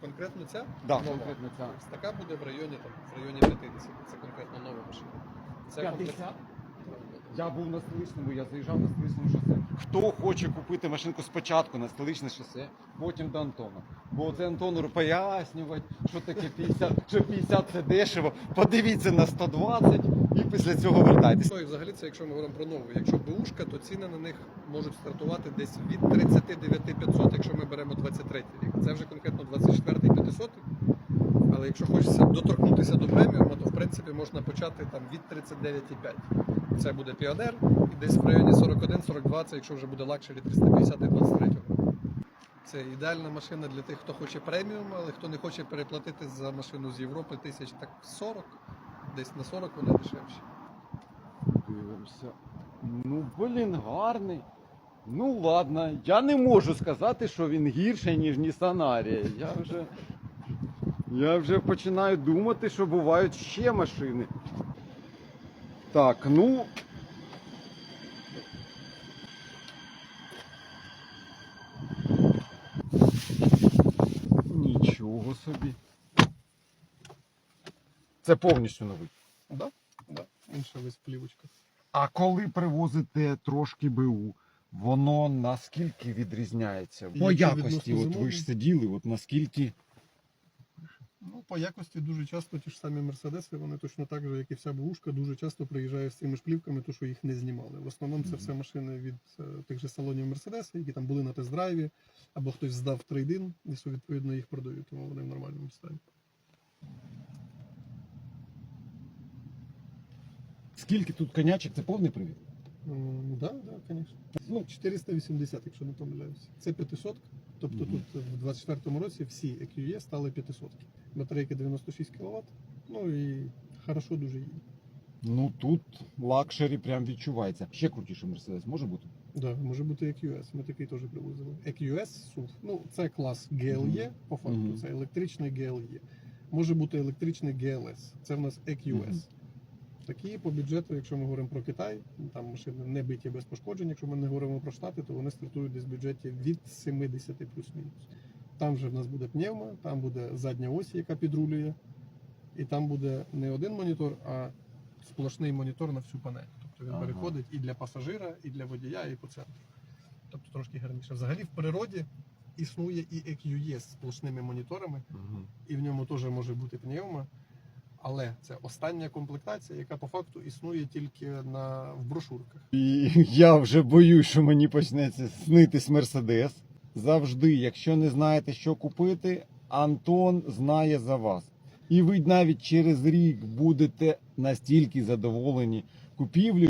Конкретно ця? Да, конкретно ця. Така буде в районі, там, в районі 50. Це конкретно нова машина. Це 50? конкретно- Я був на столичному, я заїжджав на столичному шосе. Хто хоче купити машинку спочатку на столичне шосе, потім до Антона. Бо це Антону пояснювати, що таке 50, що 50 це дешево. Подивіться на 120 і після цього вертайтесь. Ну і взагалі це якщо ми говоримо про нову. Якщо бушка, то ціни на них можуть стартувати десь від 39 500, якщо ми беремо 23 рік. Це вже конкретно 24 500. Але якщо хочеться доторкнутися до преміуму, то в принципі можна почати там від 39,5. Це буде піонер, і десь в районі 41-42, це якщо вже буде лакшері 350 і 23 Це ідеальна машина для тих, хто хоче преміум, але хто не хоче переплатити за машину з Європи тисяч так 40, десь на 40 вони дешевші. Дивимося. Ну, блін, гарний. Ну ладно, я не можу сказати, що він гірший, ніж Ariya. Я вже, я вже починаю думати, що бувають ще машини. Так, ну. Нічого собі. Це повністю новий. Да, да. Інша весь плівочка. А коли привозите трошки БУ, воно наскільки відрізняється? По якості, от ви ж сиділи, от наскільки. Ну, по якості дуже часто ті ж самі мерседеси, вони точно так же, як і вся бушка, дуже часто приїжджають з цими ж плівками, то що їх не знімали. В основному це все машини від е, тих же салонів Мерседеса, які там були на тест-драйві, або хтось здав трейдин, і відповідно їх продають, тому вони в нормальному стані. Скільки тут конячок? Це повний привід? М, Да, да, звісно. Ну, 480, якщо не помиляюся. Це 500. Тобто Мгм. тут в 24-му році всі EQE стали 500. Батарейки 96 кВт. Ну і хорошо дуже їде. Ну тут лакшері прям відчувається. Ще крутіший Мерседес може бути? Да, може бути EQS, ми такий теж привозили. EQS SUV, ну це клас GLE, по факту, Мгм. це електричний GLE. Може бути електричний GLS, це в нас EQS. Мгм. Такі по бюджету, якщо ми говоримо про Китай, там машини не биті без пошкоджень. Якщо ми не говоримо про Штати, то вони стартують десь в бюджеті від 70 плюс-мінус. Там же в нас буде пневма, там буде задня ось, яка підрулює, і там буде не один монітор, а сплошний монітор на всю панель. Тобто він Ага. переходить і для пасажира, і для водія, і по центру. Тобто трошки гарніше. Взагалі в природі існує і EQE з сплошними моніторами, і в ньому теж може бути пневма. Але це остання комплектація, яка по факту існує тільки на, в брошурках. І я вже боюсь, що мені почнеться снитись Мерседес. Завжди, якщо не знаєте, що купити, Антон знає за вас. І ви навіть через рік будете настільки задоволені купівлею.